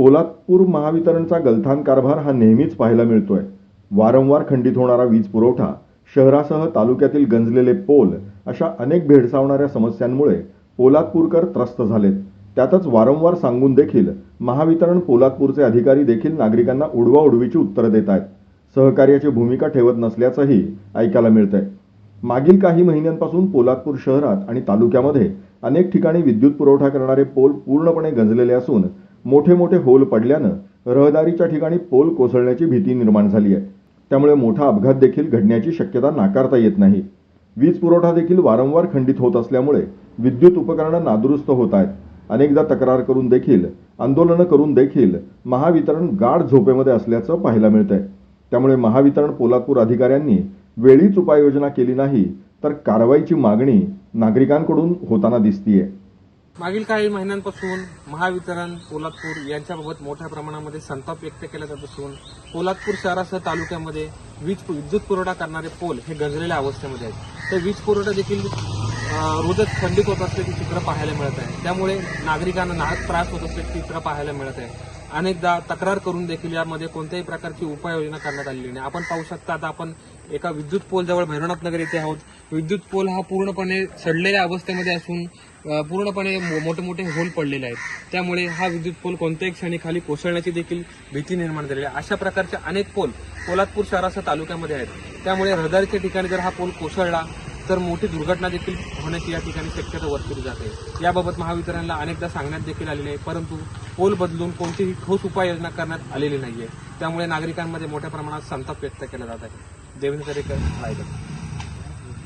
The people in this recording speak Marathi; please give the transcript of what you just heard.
पोलादपूर महावितरणचा गलथान कारभार हा नेहमीच पाहायला मिळतोय. वारंवार खंडित होणारा वीज पुरवठा शहरासह तालुक्यातील गंजलेले पोल अशा अनेक भेडसावणाऱ्या समस्यांमुळे पोलादपूरकर त्रस्त झालेत. त्यातच वारंवार सांगून देखील महावितरण पोलादपूरचे अधिकारी देखील नागरिकांना उडवाउडवीची उत्तरं देत आहेत. सहकार्याची भूमिका ठेवत नसल्याचंही ऐकायला मिळतंय. मागील काही महिन्यांपासून पोलादपूर शहरात आणि तालुक्यामध्ये अनेक ठिकाणी विद्युत पुरवठा करणारे पोल पूर्णपणे गंजलेले असून मोठे मोठे होल पडल्यानं रहदारीच्या ठिकाणी पोल कोसळण्याची भीती निर्माण झाली आहे. त्यामुळे मोठा अपघात देखील घडण्याची शक्यता नाकारता येत नाही. वीज पुरवठा देखील वारंवार खंडित होत असल्यामुळे विद्युत उपकरणं नादुरुस्त होत आहेत. अनेकदा तक्रार करून देखील आंदोलनं करून देखील महावितरण गाढ झोपेमध्ये असल्याचं पाहायला मिळतंय. त्यामुळे महावितरण पोलादपूर अधिकाऱ्यांनी वेळीच उपाययोजना केली नाही तर कारवाईची मागणी नागरिकांकडून होताना दिसतीये. मागील काही महिन्यांपासून महावितरण पोलादपूर यांच्याबाबत मोठ्या प्रमाणामध्ये संताप व्यक्त केला जात असून पोलादपूर शहरासह तालुक्यामध्ये वीज विद्युत पुरवठा करणारे पोल हे गंजलेल्या अवस्थेमध्ये आहेत. तर वीज पुरवठा देखील रोजच खंडित होत असल्याचे चित्र पाहायला मिळत आहे. त्यामुळे नागरिकांना नाहक त्रास होत असल्याचे चित्र पाहायला मिळत आहे. अनेकदा तक्रार करून देखील यामध्ये कोणत्याही प्रकारची उपाययोजना करण्यात आलेली नाही. आपण पाहू शकता आता आपण एका विद्युत पोल जवळ भैरवनाथ नगर येथे आहोत. विद्युत पोल हा पूर्णपणे सडलेल्या अवस्थेमध्ये असून पूर्णपणे मो- मोठे मोठे होल पडलेले आहेत. त्यामुळे हा विद्युत पोल कोणत्याही क्षणी खाली कोसळण्याची देखील भीती निर्माण झालेली आहे. अशा प्रकारचे अनेक पोल पोलादपूर शहरासह तालुक्यामध्ये आहेत. त्यामुळे रहदारीच्या ठिकाणी जर हा पोल कोसळला तर मोठी दुर्घटना देखील होण्याची या ठिकाणी शक्यता वर्तवली जाते. याबाबत महावितरणला अनेकदा सांगण्यात देखील आलेले आहे परंतु पोल बदलून कोणतीही ठोस उपाययोजना करण्यात आलेली नाहीये. त्यामुळे नागरिकांमध्ये मोठ्या प्रमाणात संताप व्यक्त केला जात आहे. देवेंद्र दरेकर रायगड.